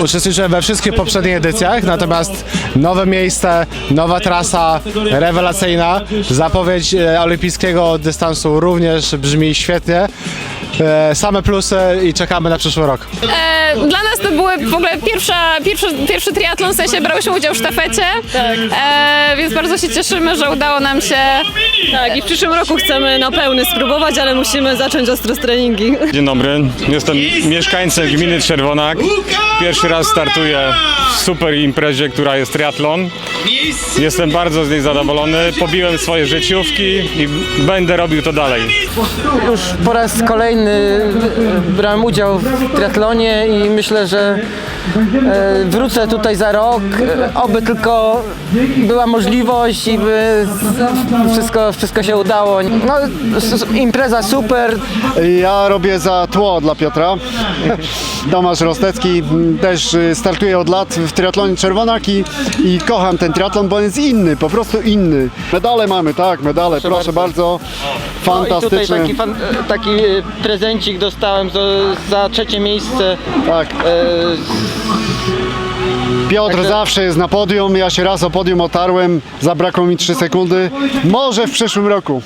Uczestniczyłem we wszystkich poprzednich edycjach, natomiast nowe miejsce, nowa trasa, rewelacyjna. Zapowiedź e, olimpijskiego dystansu również brzmi świetnie. E, Same plusy i czekamy na przyszły rok. Dla nas to były w ogóle pierwsza, pierwszy, pierwszy triatlon, w sensie brałyśmy udział w sztafecie, e, więc bardzo się cieszymy, że udało nam się Tak, i w przyszłym roku chcemy na pełny spróbować, ale musimy zacząć ostro z treningi. Dzień dobry, jestem mieszkańcem gminy Czerwonak. Pierwszy raz startuję w super imprezie, która jest triatlon. Jestem bardzo z niej zadowolony. Pobiłem swoje życiówki i będę robił to dalej. Już po raz kolejny e, brałem udział w triatlonie i myślę, że e, wrócę tutaj za rok, e, oby tylko była możliwość i by wszystko, wszystko się udało. No, impreza super, Ja robię za tło dla Piotra. Tomasz Rostecki też y, startuje od lat w triatlonie Czerwonak i, kocham ten triatlon, bo on jest inny, po prostu inny. Medale mamy, tak, medale, proszę, bardzo. No i tutaj Fantastyczne. taki, fan, e, taki e, prezencik dostałem za, za trzecie miejsce. Tak. E, Piotr Także- zawsze jest na podium, ja się raz o podium otarłem, zabrakło mi 3 sekundy. Może w przyszłym roku.